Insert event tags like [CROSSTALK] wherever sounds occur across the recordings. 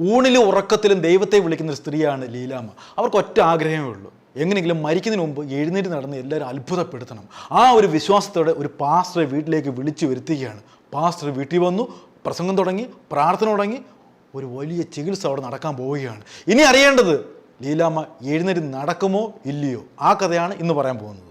ഊണിലും ഉറക്കത്തിലും ദൈവത്തെ വിളിക്കുന്ന ഒരു സ്ത്രീയാണ് ലീലാമ്മ. അവർക്ക് ഒറ്റ ആഗ്രഹമേ ഉള്ളൂ. എങ്ങനെയെങ്കിലും മരിക്കുന്നതിന് മുമ്പ് എഴുന്നേറ്റ് നടന്ന് എല്ലാവരും അത്ഭുതപ്പെടുത്തണം. ആ ഒരു വിശ്വാസത്തോടെ ഒരു പാസ്റ്ററെ വീട്ടിലേക്ക് വിളിച്ചു വരുത്തുകയാണ്. പാസ്റ്റർ വീട്ടിൽ വന്നു പ്രസംഗം തുടങ്ങി പ്രാർത്ഥന തുടങ്ങി ഒരു വലിയ ചികിത്സ അവിടെ നടക്കാൻ പോവുകയാണ്. ഇനി അറിയേണ്ടത് ലീലാമ്മ എഴുന്നേറ്റ് നടക്കുമോ ഇല്ലയോ? ആ കഥയാണ് ഇന്ന് പറയാൻ പോകുന്നത്.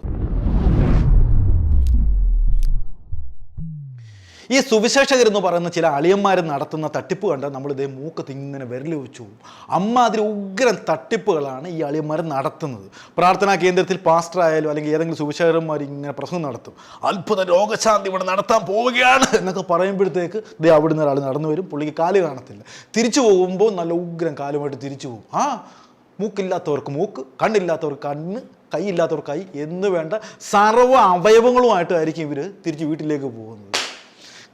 ഈ സുവിശേഷകർ എന്ന് പറയുന്ന ചില അളിയന്മാർ നടത്തുന്ന തട്ടിപ്പ് കണ്ടാൽ നമ്മൾ ഇതേ മൂക്കത്ത് ഇങ്ങനെ വിരൽ വെച്ചു പോകും. അമ്മ അതിൽ ഉഗ്രൻ തട്ടിപ്പുകളാണ് ഈ അളിയന്മാർ നടത്തുന്നത്. പ്രാർത്ഥനാ കേന്ദ്രത്തിൽ പാസ്റ്റർ ആയാലും അല്ലെങ്കിൽ ഏതെങ്കിലും സുവിശേഷകന്മാർ ഇങ്ങനെ പ്രസംഗം നടത്തും. അത്ഭുത രോഗശാന്തി ഇവിടെ നടത്താൻ പോവുകയാണ് എന്നൊക്കെ പറയുമ്പോഴത്തേക്ക് ദേ അവിടുന്ന് ഒരാൾ നടന്നു വരും. പുള്ളിക്ക് കാൽ കാണത്തില്ല. തിരിച്ചു പോകുമ്പോൾ നല്ല ഉഗ്രൻ കാലുമായിട്ട് തിരിച്ചു പോകും. ആ മൂക്കില്ലാത്തവർക്ക് മൂക്ക് കണ്ണില്ലാത്തവർക്ക് കണ്ണ് കൈ കൈ എന്ന് വേണ്ട സർവ അവയവങ്ങളുമായിട്ടായിരിക്കും ഇവർ തിരിച്ച് വീട്ടിലേക്ക് പോകുന്നത്.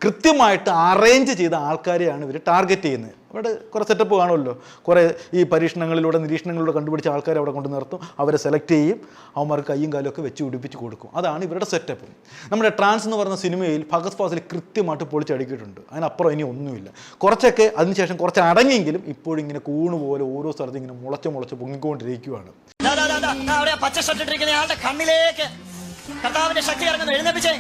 കൃത്യമായിട്ട് അറേഞ്ച് ചെയ്ത ആൾക്കാരെയാണ് ഇവർ ടാർഗറ്റ് ചെയ്യുന്നത്. അവിടെ കുറേ സെറ്റപ്പ് കാണുമല്ലോ. കുറേ ഈ പരീക്ഷണങ്ങളിലൂടെ നിരീക്ഷണങ്ങളിലൂടെ കണ്ടുപിടിച്ച ആൾക്കാരെ അവിടെ കൊണ്ട് നിർത്തും. അവരെ സെലക്ട് ചെയ്യും. അവന്മാർക്ക് കയ്യും കാലും ഒക്കെ വെച്ച് പിടിപ്പിച്ച് കൊടുക്കും. അതാണ് ഇവരുടെ സെറ്റപ്പ് നമ്മുടെ ട്രാൻസ് എന്ന് പറഞ്ഞ സിനിമയിൽ ഭഗത് ഫാസിൽ കൃത്യമായിട്ട് പൊളിച്ചടുക്കിയിട്ടുണ്ട് അതിനപ്പുറം ഇനി ഒന്നുമില്ല. കുറച്ചൊക്കെ അതിനുശേഷം കുറച്ച് അടങ്ങിയെങ്കിലും ഇപ്പോഴും ഇങ്ങനെ കൂണ് പോലെ ഓരോ സ്ഥലത്തും ഇങ്ങനെ മുളച്ച് മുളച്ച് പൊങ്ങിക്കൊണ്ടിരിക്കുകയാണ് പച്ച കണ്ണിലേക്ക് കർത്താവിന്റെ ശക്തി ഇറങ്ങുന്നു. എഴുന്നേപ്പിച്ചേ.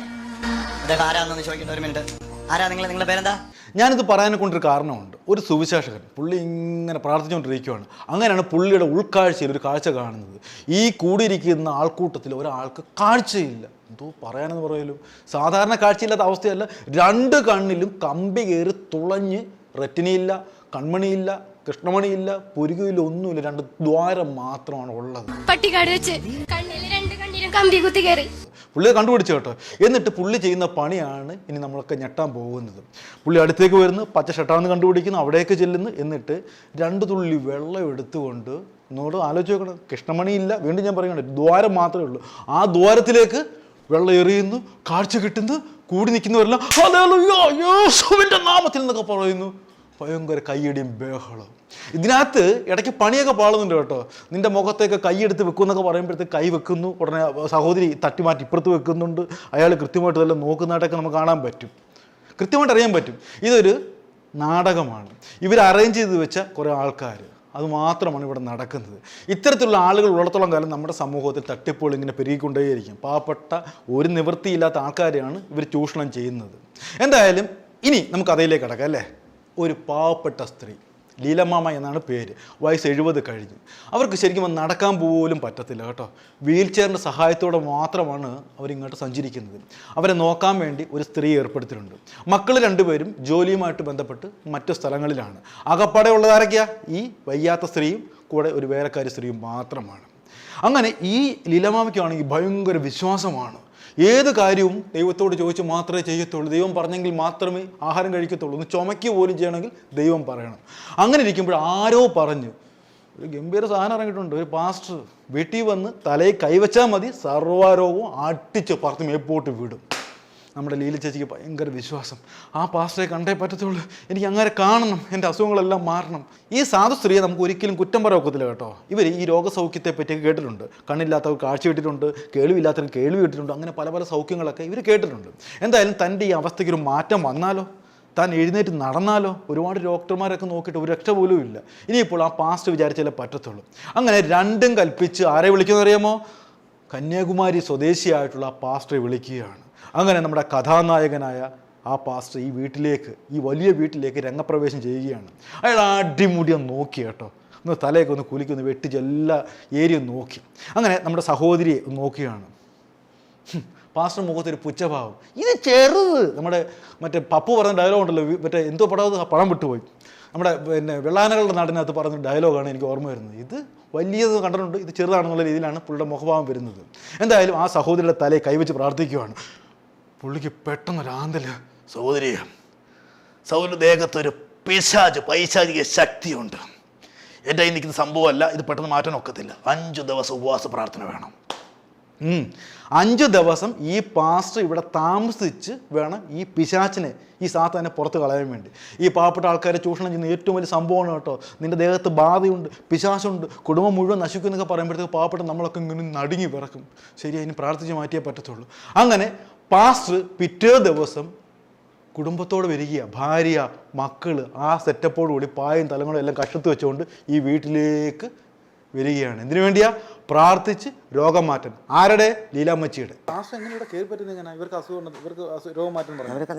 അദ്ദേഹം ആരാന്നു ചോദിക്കട്ടെ ഒരു മിനിറ്റ് ആരാ നിങ്ങൾ നിങ്ങളുടെ പേരെന്താ? ഞാനിത് പറയാനെ കൊണ്ടൊരു കാരണമുണ്ട്. ഒരു സുവിശേഷകൻ പുള്ളി ഇങ്ങനെ പ്രാർത്ഥിച്ചുകൊണ്ടിരിക്കുകയാണ് അങ്ങനെയാണ് പുള്ളിയുടെ ഉൾക്കാഴ്ചയിൽ ഒരു കാഴ്ച കാണുന്നത്. ഈ കൂടിയിരിക്കുന്ന ആൾക്കൂട്ടത്തിൽ ഒരാൾക്ക് കാഴ്ചയില്ല. എന്തോ പറയാനെന്ന് പറയലോ. സാധാരണ കാഴ്ചയില്ലാത്ത അവസ്ഥയല്ല. രണ്ട് കണ്ണിലും കമ്പി കയറി തുളഞ്ഞ് റെറ്റിനിയില്ല കൺമണിയില്ല കൃഷ്ണമണിയില്ല പുരുകയില്ല ഒന്നുമില്ല. രണ്ട് ദ്വാരം മാത്രമാണ് ഉള്ളത്. പട്ടിക്കാട് വെച്ച് കണ്ണിൽ രണ്ട് കണ്ണിലും കമ്പി കുത്തി കയറി. പുള്ളി കണ്ടുപിടിച്ചു കേട്ടോ. എന്നിട്ട് പുള്ളി ചെയ്യുന്ന പണിയാണ് ഇനി നമ്മളൊക്കെ ഞെട്ടാൻ പോകുന്നത്. പുള്ളി അടുത്തേക്ക് വരുന്നു പച്ച ഷട്ടാന്ന് കണ്ടുപിടിക്കുന്നു അവിടേക്ക് ചെല്ലുന്നു. എന്നിട്ട് രണ്ട് തുള്ളി വെള്ളം എടുത്തുകൊണ്ട് എന്നോട് ആലോചിച്ച് നോക്കണം. കൃഷ്ണമണിയില്ല വീണ്ടും ഞാൻ പറയുകയാണ് ദ്വാരം മാത്രമേ ഉള്ളൂ. ആ ദ്വാരത്തിലേക്ക് വെള്ളം എറിയുന്നു കാഴ്ച കിട്ടുന്നു കൂടി നിൽക്കുന്നവരെല്ലാം "ഹല്ലേലൂയ, യേശുവിന്റെ നാമത്തിൽ എന്നൊക്കെ പറയുന്നു. ഭയങ്കര കൈയടിയും ബഹളം ഇതിനകത്ത് ഇടയ്ക്ക് പണിയൊക്കെ പാളുന്നുണ്ട് കേട്ടോ. നിന്റെ മുഖത്തേക്ക് കൈയെടുത്ത് വെക്കുന്നൊക്കെ പറയുമ്പോഴത്തേക്ക് കൈ വെക്കുന്നു. ഉടനെ സഹോദരി തട്ടിമാറ്റി ഇപ്പുറത്ത് വെക്കുന്നുണ്ട്. അയാൾ കൃത്യമായിട്ട് ഇതെല്ലാം നോക്കുന്നതായിട്ടൊക്കെ നമുക്ക് കാണാൻ പറ്റും. കൃത്യമായിട്ട് അറിയാൻ പറ്റും. ഇതൊരു നാടകമാണ്. ഇവർ അറേഞ്ച് ചെയ്ത് വെച്ച കുറേ ആൾക്കാർ. അത് മാത്രമാണ് ഇവിടെ നടക്കുന്നത്. ഇത്തരത്തിലുള്ള ആളുകൾ ഉള്ളിടത്തോളം കാലം നമ്മുടെ സമൂഹത്തിൽ തട്ടിപ്പുകൾ ഇങ്ങനെ പെരുകിക്കൊണ്ടേയിരിക്കും. പാവപ്പെട്ട ഒരു നിവൃത്തിയില്ലാത്ത ആൾക്കാരെയാണ് ഇവർ ചൂഷണം ചെയ്യുന്നത്. എന്തായാലും ഇനി നമുക്ക് അതിലേക്ക് കിടക്കാം അല്ലേ? ഒരു പാവപ്പെട്ട സ്ത്രീ. ലീലമാമ എന്നാണ് പേര്. വയസ്സ് എഴുപത് കഴിഞ്ഞു. അവർക്ക് ശരിക്കും നടക്കാൻ പോലും പറ്റത്തില്ല കേട്ടോ. വീൽ ചെയറിന്റെ സഹായത്തോടെ മാത്രമാണ് അവരിങ്ങോട്ട് സഞ്ചരിക്കുന്നത്. അവരെ നോക്കാൻ വേണ്ടി ഒരു സ്ത്രീ ഏർപ്പെടുത്തിയിട്ടുണ്ട്. മക്കൾ രണ്ടുപേരും ജോലിയുമായിട്ട് ബന്ധപ്പെട്ട് മറ്റു സ്ഥലങ്ങളിലാണ്. അകപ്പാടെ ഉള്ളതാരൊക്കെയാ ഈ വയ്യാത്ത സ്ത്രീയും കൂടെ ഒരു വേലക്കാരി സ്ത്രീയും മാത്രമാണ്. അങ്ങനെ ഈ ലീലമാമയ്ക്കാണെങ്കിൽ ഭയങ്കര വിശ്വാസമാണ്. ഏത് കാര്യവും ദൈവത്തോട് ചോദിച്ച് മാത്രമേ ചെയ്യത്തുള്ളൂ. ദൈവം പറഞ്ഞെങ്കിൽ മാത്രമേ ആഹാരം കഴിക്കത്തുള്ളൂ ഒന്ന് ചുമയ്ക്ക് പോലും ചെയ്യണമെങ്കിൽ ദൈവം പറയണം. അങ്ങനെ ഇരിക്കുമ്പോൾ ആരോ പറഞ്ഞു ഒരു ഗംഭീര സാധനം ഇറങ്ങിയിട്ടുണ്ട്. ഒരു പാസ്റ്റർ വീട്ടിൽ വന്ന് തലയിൽ കൈവച്ചാൽ മതി സർവാരോഗവും അട്ടിച്ച് പറത്ത് മേപ്പോട്ട് വിടും. നമ്മുടെ ലീല ചേച്ചിക്ക് ഭയങ്കര വിശ്വാസം. ആ പാസ്റ്ററെ കണ്ടേ പറ്റത്തുള്ളൂ. എനിക്ക് അങ്ങനെ കാണണം. എന്റെ അസുഖങ്ങളെല്ലാം മാറണം. ഈ സാധു സ്ത്രീയെ നമുക്ക് ഒരിക്കലും കുറ്റം പറയത്തില്ല കേട്ടോ. ഇവർ ഈ രോഗസൗഖ്യത്തെ പറ്റി കേട്ടിട്ടുണ്ട്. കണ്ണില്ലാത്തവർ കാഴ്ച കിട്ടിയിട്ടുണ്ട്. കേൾവില്ലാത്തവർ കേൾവി കിട്ടിയിട്ടുണ്ട്. അങ്ങനെ പല പല സൗഖ്യങ്ങളൊക്കെ ഇവർ കേട്ടിട്ടുണ്ട്. എന്തായാലും തന്റെ ഈ അവസ്ഥയ്ക്കൊരു മാറ്റം വന്നാലോ? താൻ എഴുന്നേറ്റ് നടന്നാലോ? ഒരുപാട് ഡോക്ടർമാരൊക്കെ നോക്കിയിട്ട് ഒരു രക്ഷ പോലും ഇല്ല. ഇനിയിപ്പോൾ ആ പാസ്റ്റ് വിചാരിച്ചാലേ പറ്റത്തുള്ളൂ. അങ്ങനെ രണ്ടും കൽപ്പിച്ച് ആരെ വിളിക്കുന്നറിയാമോ? കന്യാകുമാരി സ്വദേശിയായിട്ടുള്ള ആ പാസ്റ്ററെ വിളിക്കുകയാണ്. അങ്ങനെ നമ്മുടെ കഥാനായകനായ ആ പാസ്റ്റർ ഈ വീട്ടിലേക്ക് ഈ വലിയ വീട്ടിലേക്ക് രംഗപ്രവേശം ചെയ്യുകയാണ്. അയാൾ അടിമുടിയെ നോക്കി കേട്ടോ. ഒന്ന് തലയൊക്കെ ഒന്ന് കുലിക്കൊന്ന് വെട്ടിച്ച് എല്ലാ ഏരിയ നോക്കി. അങ്ങനെ നമ്മുടെ സഹോദരിയെ ഒന്ന് നോക്കിയാണ് പാസ്റ്റർ മുഖത്തൊരു പുച്ഛഭാവം. ഇത് ചെറുത്. നമ്മുടെ മറ്റേ പപ്പു പറഞ്ഞ ഡയലോഗ് ഉണ്ടല്ലോ. മറ്റേ എന്തോ പടം പടം വിട്ടുപോയി. നമ്മുടെ പിന്നെ വെള്ളാനകളുടെ നാടിനകത്ത് പറഞ്ഞ ഡയലോഗാണ് എനിക്ക് ഓർമ്മ വരുന്നത്. ഇത് വലിയത് കണ്ടിട്ടുണ്ട്. ഇത് ചെറുതാണെന്നുള്ള രീതിയിലാണ് പുള്ളിയുടെ മുഖഭാവം വരുന്നത്. എന്തായാലും ആ സഹോദരിയുടെ തലയെ കൈവച്ച് പ്രാർത്ഥിക്കുകയാണ് പുള്ളിക്ക് പെട്ടെന്നൊരാന്തൽ. സഹോദരി ദേഹത്തൊരു പിശാജ് പൈശാചിക ശക്തിയുണ്ട്. എന്റെ കയ്യിൽ നിൽക്കുന്ന സംഭവമല്ല ഇത് പെട്ടെന്ന് മാറ്റാൻ ഒക്കത്തില്ല. അഞ്ചു ദിവസം ഉപവാസ പ്രാർത്ഥന വേണം. അഞ്ചു ദിവസം ഈ പാസ്റ്റർ ഇവിടെ താമസിച്ച് വേണം ഈ പിശാച്ചിനെ ഈ സാത്താനെ പുറത്ത് കളയാൻ വേണ്ടി. ഈ പാവപ്പെട്ട ആൾക്കാരെ ചൂഷണം ചെയ്യുന്ന ഏറ്റവും വലിയ സംഭവമാണ് കേട്ടോ. നിന്റെ ദേഹത്ത് ബാധയുണ്ട് പിശാശുണ്ട് കുടുംബം മുഴുവൻ നശിക്കും എന്നൊക്കെ പറയുമ്പോഴത്തേക്ക് പാവപ്പെട്ട നമ്മളൊക്കെ ഇങ്ങനെ നടുങ്ങി വിറക്കും. ശരി അതിന് പ്രാർത്ഥിച്ച് മാറ്റിയേ പറ്റത്തുള്ളൂ. അങ്ങനെ പാസ്റ്റർ പിറ്റേ ദിവസം കുടുംബത്തോട് വരിക ഭാര്യ മക്കൾ ആ സെറ്റപ്പോടുകൂടി പായും തലങ്ങളും എല്ലാം കഷത്ത് വെച്ചുകൊണ്ട് ഈ വീട്ടിലേക്ക് വരികയാണ്. എന്തിനു വേണ്ടിയാ? പ്രാർത്ഥിച്ച് രോഗം മാറ്റാൻ ആരുടെ? ലീലാമ്മച്ചിയുടെ. ഇവർക്ക് അസുഖം ഇവർക്ക് രോഗം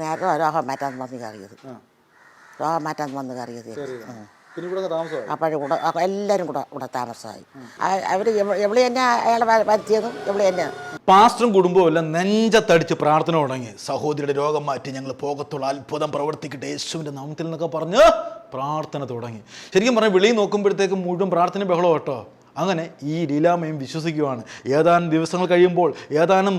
നേരെ രോഗം മാറ്റാൻ വന്ന് കയറിയത് രോഗം മാറ്റാൻ വന്ന് കയറിയത് അപ്പോഴും കൂടെ എല്ലാവരും കൂടെ ഇവിടെ താമസമായി. അവർ എവിടെ തന്നെ അയാളെ വരുത്തിയതും? എവിടെ തന്നെ പാസ്റ്ററും കുടുംബവും എല്ലാം നെഞ്ചത്തടിച്ച് പ്രാർത്ഥന തുടങ്ങി. സഹോദരിയുടെ രോഗം മാറ്റി ഞങ്ങൾ പോകത്തുള്ള അത്ഭുതം പ്രവർത്തിക്കട്ടെ. യേശുവിന്റെ നാമത്തിൽ എന്നൊക്കെ പറഞ്ഞ് പ്രാർത്ഥന തുടങ്ങി. ശരിക്കും പറഞ്ഞാൽ വെളിയിൽ നോക്കുമ്പോഴത്തേക്ക് മുഴുവൻ പ്രാർത്ഥന ബഹളം കേട്ടോ. അങ്ങനെ ഈ ലീലാമയം വിശ്വസിക്കുവാണ്. ഏതാനും ദിവസങ്ങൾ കഴിയുമ്പോൾ ഏതാനും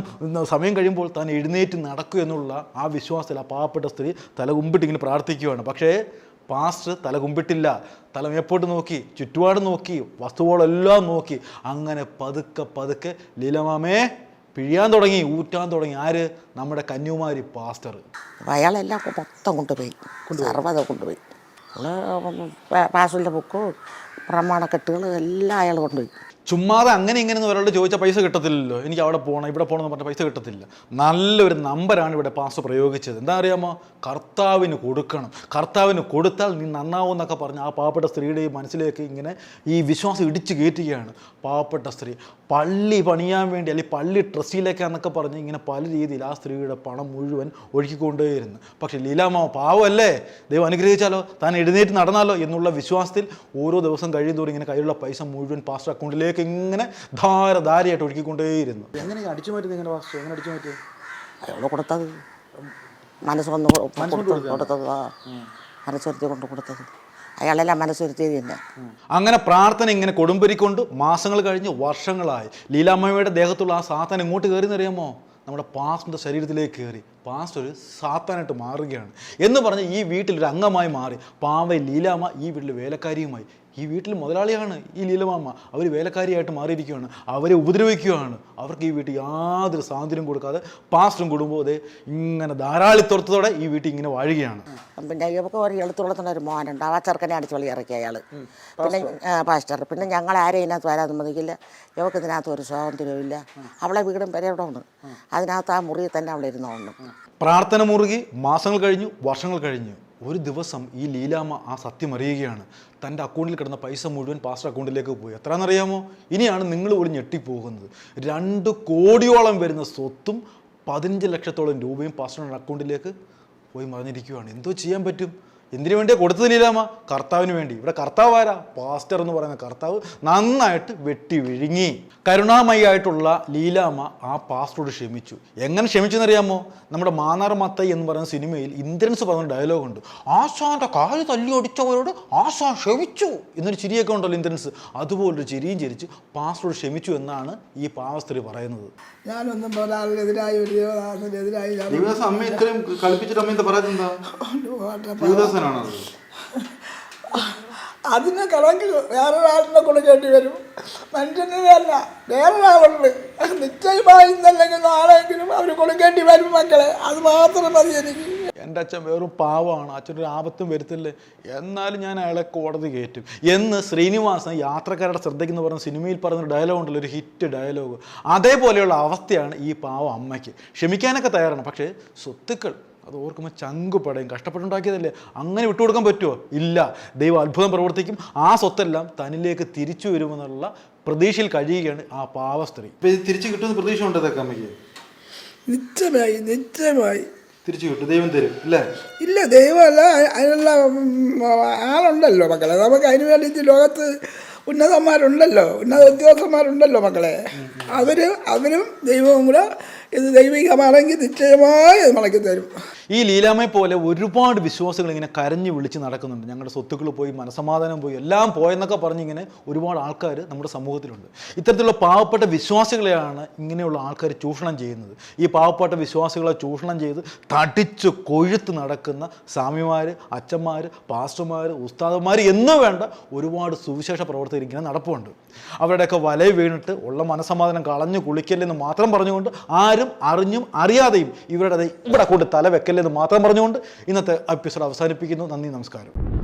സമയം കഴിയുമ്പോൾ താൻ എഴുന്നേറ്റ് നടക്കൂ എന്നുള്ള ആ വിശ്വാസത്തിൽ ആ പാവപ്പെട്ട സ്ത്രീ തല കുമ്പിട്ട് ഇങ്ങനെ പ്രാർത്ഥിക്കുകയാണ് പക്ഷേ പാസ്റ്റർ തല കുമ്പിട്ടില്ല. തല മേപ്പോട്ട് നോക്കി ചുറ്റുപാട് നോക്കി വസ്തുവകളെല്ലാം നോക്കി. അങ്ങനെ പതുക്കെ പതുക്കെ ലീലമാമേ പിഴിയാൻ തുടങ്ങി ഊറ്റാൻ തുടങ്ങി. ആര്? നമ്മുടെ കന്യാകുമാരി പാസ്റ്റർ. അയാളെല്ലാം മൊത്തം കൊണ്ടുപോയി. സർവത കൊണ്ടുപോയി. പാസ്റ്ററിന്റെ ബുക്ക് പ്രമാണക്കെട്ടുകൾ എല്ലാം അയാൾ കൊണ്ടുപോയി. ചുമ്മാതെ അങ്ങനെ ഇങ്ങനെ ഒരാളോട് ചോദിച്ചാൽ പൈസ കിട്ടത്തില്ലല്ലോ. എനിക്ക് അവിടെ പോകണം ഇവിടെ പോകണം എന്ന് പറഞ്ഞാൽ പൈസ കിട്ടത്തില്ല. നല്ലൊരു നമ്പറാണ് ഇവിടെ പാസ് പ്രയോഗിച്ചത്. എന്താ അറിയാമോ? കർത്താവിന് കൊടുക്കണം. കർത്താവിന് കൊടുത്താൽ നീ നന്നാവും എന്നൊക്കെ പറഞ്ഞ് ആ പാവപ്പെട്ട സ്ത്രീയുടെ മനസ്സിലേക്ക് ഇങ്ങനെ ഈ വിശ്വാസം ഇടിച്ചു കയറ്റുകയാണ്. പാവപ്പെട്ട സ്ത്രീ. പള്ളി പണിയാൻ വേണ്ടി അല്ലെങ്കിൽ പള്ളി ട്രസ്റ്റിലേക്കാന്നൊക്കെ പറഞ്ഞ് ഇങ്ങനെ പല രീതിയിൽ ആ സ്ത്രീയുടെ പണം മുഴുവൻ ഒഴുക്കിക്കൊണ്ടേയിരുന്നു. പക്ഷേ ലീലാമാവ പാവമല്ലേ? ദൈവം അനുഗ്രഹിച്ചാലോ? താൻ എഴുന്നേറ്റ് നടന്നാലോ? എന്നുള്ള വിശ്വാസത്തിൽ ഓരോ ദിവസം കഴിയുന്തോറും ഇങ്ങനെ കയ്യിലുള്ള പൈസ മുഴുവൻ പാസ്റ്റർ അക്കൗണ്ടിലേക്ക് ഇങ്ങനെ ധാര ധാരയായിട്ട് ഒഴുക്കിക്കൊണ്ടേയിരുന്നു എങ്ങനെ അടിച്ചു മാറ്റുന്നത് എങ്ങനെ പാസ്റ്റർ എങ്ങനെ അടിച്ചു മാറ്റി അയാളോട് കൊടുത്തത്? മനസ്സ് വന്ന് കൊടുത്തത് മനസ്സുരുത്തി കൊണ്ട് കൊടുത്തത്. അയാളെല്ലാം മനസ്സൊരുത്തി തന്നെ. അങ്ങനെ പ്രാർത്ഥന ഇങ്ങനെ കൊടുമ്പരിക്കൊണ്ട് മാസങ്ങൾ കഴിഞ്ഞ് വർഷങ്ങളായി. ലീലാമ്മയുടെ ദേഹത്തുള്ള ആ സാത്താൻ ഇങ്ങോട്ട് കയറി എന്നറിയാമോ നമ്മുടെ പാസ്റ്ററിന്റെ ശരീരത്തിലേക്ക് കയറി. പാസ്റ്റർ ഒരു സാത്താനായിട്ട് മാറുകയാണ്. എന്ന് പറഞ്ഞ് ഈ വീട്ടിൽ ഒരു അംഗമായി മാറി. പാവ ലീലാമ്മ ഈ വീട്ടിൽ വേലക്കാരിയുമായി ഈ വീട്ടിൽ മുതലാളിയാണ് ഈ ലീലമാമ്മ. അവർ വേലക്കാരിയായിട്ട് മാറിയിരിക്കുകയാണ്. അവരെ ഉപദ്രവിക്കുകയാണ്. അവർക്ക് ഈ വീട്ടിൽ യാതൊരു സ്വാതന്ത്ര്യം കൊടുക്കാതെ പാസ്റ്റും കുടുംബവും അതേ ഇങ്ങനെ ധാരാളിത്തുറത്തോടെ ഈ വീട്ടിൽ ഇങ്ങനെ വാഴുകയാണ്. പിന്നെ ഇവർക്ക് ഒരു എളുത്തുള്ളത്തിന് ഒരു മോനുണ്ട് ആ ചെറുക്കനെ അടിച്ച് വളി ഇറക്കി അയാൾ പിന്നെ പാസ്റ്റർ. പിന്നെ ഞങ്ങൾ ആരെയും ഇതിനകത്ത് വരാൻ സമ്മതിക്കില്ല. ഇവർക്ക് ഇതിനകത്ത് ഒരു സ്വാതന്ത്ര്യമില്ല അവളെ വീടും വരെ ഇവിടെ ഉണ്ട്. അതിനകത്ത് ആ മുറിയിൽ തന്നെ അവൾ ഇരുന്നോണ്ട് പ്രാർത്ഥന മുറുകി മാസങ്ങൾ കഴിഞ്ഞു വർഷങ്ങൾ കഴിഞ്ഞു. ഒരു ദിവസം ഈ ലീലാമ്മ ആ സത്യം അറിയുകയാണ്. തന്റെ അക്കൗണ്ടിൽ കിടന്ന പൈസ മുഴുവൻ പാസ്റ്റർ അക്കൗണ്ടിലേക്ക് പോയി. എത്രയാണെന്നറിയാമോ? ഇനിയാണ് നിങ്ങൾ പോലും ഞെട്ടിപ്പോകുന്നത്. രണ്ട് കോടിയോളം വരുന്ന സ്വത്തും പതിനഞ്ച് ലക്ഷത്തോളം രൂപയും പാസ്റ്ററുടെ അക്കൗണ്ടിലേക്ക് പോയി മറിഞ്ഞിരിക്കുകയാണ് എന്തോ ചെയ്യാൻ പറ്റും? എന്തിനു വേണ്ടിയാ കൊടുത്തത് ലീലാമ്മ? കർത്താവിന് വേണ്ടി. ഇവിടെ കർത്താവ് ആരാ? പാസ്റ്റർ എന്ന് പറയുന്ന കർത്താവ് നന്നായിട്ട് വെട്ടി വിഴുങ്ങി. കരുണാമയായിട്ടുള്ള ലീലാമ്മ ആ പാസ്റ്ററോട് ക്ഷമിച്ചു. എങ്ങനെ ക്ഷമിച്ചെന്നറിയാമോ? നമ്മുടെ മാനാർ മത്തൈ എന്ന് പറയുന്ന സിനിമയിൽ ഇന്ദ്രൻസ് പറഞ്ഞ ഡയലോഗുണ്ട് ആശാന്റെ കാൽ തല്ലി ഒടിച്ചവരോട് ആശാൻ ക്ഷമിച്ചു എന്നൊരു ചിരിയൊക്കെ ഉണ്ടല്ലോ ഇന്ദ്രൻസ്. അതുപോലൊരു ചിരിയും ചിരിച്ച് പാസ്റ്ററോട് ക്ഷമിച്ചു എന്നാണ് ഈ പാവസ്ത്രീ പറയുന്നത്. ഞാനൊന്നും ഒരാളിനെതിരായി ഒരു ദേവദാസനെതിരായി കളിപ്പിച്ചിട്ട് പറയുന്നത്? ദേവദാസനാണോ [LAUGHS] അതിന് കണക്ക് വേറൊരാളിനെ കൊടുക്കേണ്ടി വരും. മനുഷ്യനല്ല വേറൊരാളുണ്ട്. നിശ്ചയമായി ഇന്നല്ലെങ്കിൽ നാളെങ്കിലും അവർ കൊടുക്കേണ്ടി വരും മക്കളെ. അത് മാത്രം മതി എനിക്ക്. എന്റെ അച്ഛൻ വെറും പാവമാണ്. അച്ഛനൊരു ആപത്തും വരുത്തില്ലേ. എന്നാലും ഞാൻ അയാളെ കോടതി കയറ്റും. എന്ന് ശ്രീനിവാസൻ യാത്രക്കാരുടെ ശ്രദ്ധയ്ക്കെന്ന് പറഞ്ഞ സിനിമയിൽ പറഞ്ഞൊരു ഡയലോഗ് ഉണ്ടല്ലോ ഒരു ഹിറ്റ് ഡയലോഗ്. അതേപോലെയുള്ള അവസ്ഥയാണ് ഈ പാവം അമ്മയ്ക്ക്. ക്ഷമിക്കാനൊക്കെ തയ്യാറാണ്. പക്ഷേ സ്വത്തുക്കൾ അത് ഓർക്കുമ്പോൾ ചങ്ക് പടയും. കഷ്ടപ്പെട്ടുണ്ടാക്കിയതല്ലേ? അങ്ങനെ വിട്ടുകൊടുക്കാൻ പറ്റുമോ ഇല്ല. ദൈവം അത്ഭുതം പ്രവർത്തിക്കും. ആ സ്വത്തെല്ലാം തന്നിലേക്ക് തിരിച്ചു വരുമെന്നുള്ള പ്രതീക്ഷയിൽ കഴിയുകയാണ് ആ പാവ സ്ത്രീ തിരിച്ചു കിട്ടുമെന്ന് പ്രതീക്ഷ ഉണ്ട് അമ്മയ്ക്ക്? നിശ്ചയമായി നിശ്ചയമായി തിരിച്ചു കിട്ടും. ദൈവം തരും അല്ലേ. ഇല്ല ദൈവമല്ല അതിനുള്ള ആളുണ്ടല്ലോ മക്കളെ. നമുക്ക് അതിന് വേണ്ടി ലോകത്ത് ഉന്നതന്മാരുണ്ടല്ലോ. ഉന്നത ഉദ്യോഗസ്ഥന്മാരുണ്ടല്ലോ മക്കളെ. അവർ അവനും ദൈവവും കൂടെ ഇത് ദൈവികമാണെങ്കിൽ നിശ്ചയമായി മടക്കി തരും. ഈ ലീലാമ്മയെ പോലെ ഒരുപാട് വിശ്വാസികൾ ഇങ്ങനെ കരഞ്ഞു വിളിച്ച് നടക്കുന്നുണ്ട്. ഞങ്ങളുടെ സ്വത്തുക്കൾ പോയി മനസമാധാനം പോയി എല്ലാം പോയെന്നൊക്കെ പറഞ്ഞ് ഇങ്ങനെ ഒരുപാട് ആൾക്കാർ നമ്മുടെ സമൂഹത്തിലുണ്ട്. ഇത്തരത്തിലുള്ള പാവപ്പെട്ട വിശ്വാസികളെയാണ് ഇങ്ങനെയുള്ള ആൾക്കാർ ചൂഷണം ചെയ്യുന്നത്. ഈ പാവപ്പെട്ട വിശ്വാസികളെ ചൂഷണം ചെയ്ത് തടിച്ച് കൊഴുത്ത് നടക്കുന്ന സ്വാമിമാർ അച്ഛന്മാർ പാസ്റ്റർമാർ ഉസ്താദന്മാർ എന്ന് വേണ്ട ഒരുപാട് സുവിശേഷ പ്രവർത്തകർ ഇങ്ങനെ നടപ്പുണ്ട്. അവരുടെയൊക്കെ വലയ വീണിട്ട് ഉള്ള മനസമാധാനം കളഞ്ഞു കുളിക്കല്ലെന്ന് മാത്രം പറഞ്ഞുകൊണ്ട് ആരും അറിഞ്ഞും അറിയാതെയും ഇവരുടെ ഇവിടെ കൊണ്ട് തല വെക്കല്ലെന്ന് മാത്രം പറഞ്ഞുകൊണ്ട് ഇന്നത്തെ എപ്പിസോഡ് അവസാനിപ്പിക്കുന്നു. നന്ദി നമസ്കാരം.